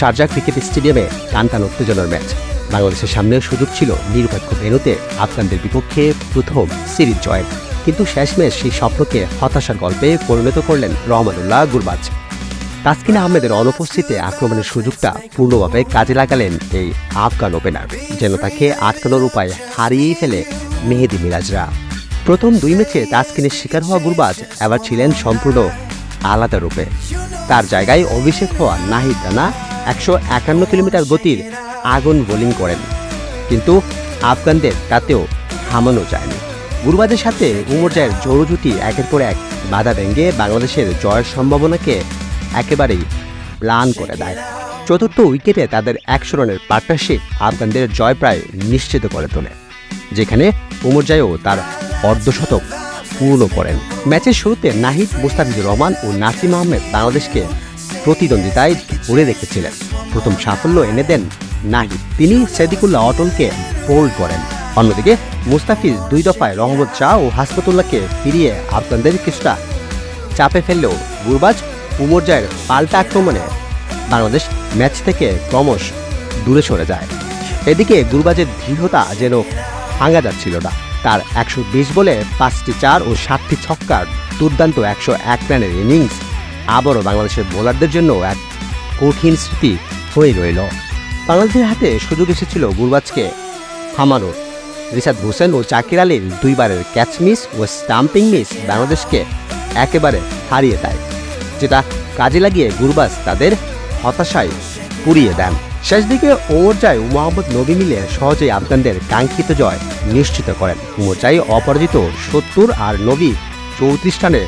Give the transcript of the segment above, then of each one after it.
Sharjah cricket স্টেডিয়ামে টানটান উত্তেজনার ম্যাচ। বাংলাদেশের সামনেও সুযোগ ছিল নিরপেক্ষ ভেনুতে আফগানদের বিপক্ষে প্রথম সিরিজ জয়ের কিন্তু শেষমেশ সেই স্বপ্নকে হতাশার গল্পে পরিণত করলেন রহমানুল্লাহ গুরবাজ। তাসকিন আহমেদের অনুপস্থিতিতে আক্রমণের সুযোগটা পূর্ণভাবে কাজে লাগালেন এই আফগান ওপেনার যেন তাকে আটকানোর উপায় হারিয়েই ফেলে মেহেদি মিরাজরা। প্রথম দুই ম্যাচে তাসকিনের শিকার হওয়া গুরবাজ এবার ছিলেন সম্পূর্ণ আলাদা রূপে। তার জায়গায় অভিষেক হওয়া নাহিদ রানা একশো একান্ন কিলোমিটার গতির আগুন বোলিং করেন। কিন্তু আফগানদের তাতেও থামানো যায়নি। গুরবাজের সাথে উমরজায়ের জোড়ো জুটি একের পর এক বাধা ভেঙে বাংলাদেশের জয়ের সম্ভাবনাকে একেবারেই প্লান করে দেয়। চতুর্থ উইকেটে তাদের একশো রানের পার্টনারশিপ আফগানদের জয় প্রায় নিশ্চিত করে তোলে, যেখানে উমরজায়ও তার অর্ধশতক পূর্ণ করেন। ম্যাচের শুরুতে নাহিদ মুস্তাফিজুর রহমান ও নাসিম আহমেদ বাংলাদেশকে প্রতিদ্বন্দ্বিতায় ধরে রেখেছিলেন প্রথম সাফল্য এনে দেন নাহিদ। তিনি সেদিকুল্লাহ অটলকে বোল্ড করেন। অন্যদিকে মুস্তাফিজ দুই দফায় রহমত শাহ ও হাসপাতুল্লাহকে ফিরিয়ে আফগানদের কিছুটা চাপে ফেললেও গুরবাজ উমরজায়ের পাল্টা আক্রমণে বাংলাদেশ ম্যাচ থেকে ক্রমশ দূরে সরে যায়। এদিকে গুরবাজের দৃঢ়তা যেন ভাঙা যাচ্ছিল না। তার একশো বিশ বলে পাঁচটি চার ও সাতটি ছক্কার দুর্দান্ত একশো এক রানের ইনিংস আবারও বাংলাদেশের বোলারদের জন্য এক কঠিন স্মৃতি হয়ে রইল। বাংলাদেশের হাতে সুযোগ এসেছিল গুরবাজকে থামানোর। রিশাদ হোসেন ও জাকির আলীর দুইবারের ক্যাচ মিস ও স্টাম্পিং মিস বাংলাদেশকে একেবারে হারিয়ে দেয়, যেটা কাজে লাগিয়ে গুরবাজ তাদের হতাশায় পুড়িয়ে দেন। শেষ দিকে ওমরজাই ও মোহাম্মদ নবী মিলে সহজেই আফগানদের কাঙ্ক্ষিত জয় নিশ্চিত করেন। ওমরজাই অপরাজিত সত্তর আর নবী চৌত্রিশ রানে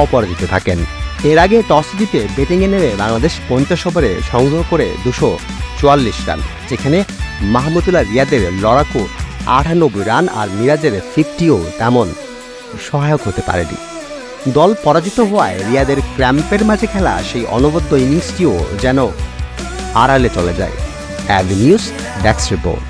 অপরাজিত থাকেন। এর আগে টস জিতে ব্যাটিংয়ে নেমে বাংলাদেশ পঞ্চাশ ওভারে সংগ্রহ করে দুশো চুয়াল্লিশ রান, যেখানে মাহমুদুল্লাহ রিয়াদের লড়াকু আটানব্বই রান আর মিরাজের ফিফটিও তেমন সহায়ক হতে পারেনি। দল পরাজিত হওয়ায় রিয়াদের ক্র্যাম্পের মাঝে খেলা সেই অনবদ্য ইনিংসটিও যেন আড়ালে চলে যায়। Ad news desk report.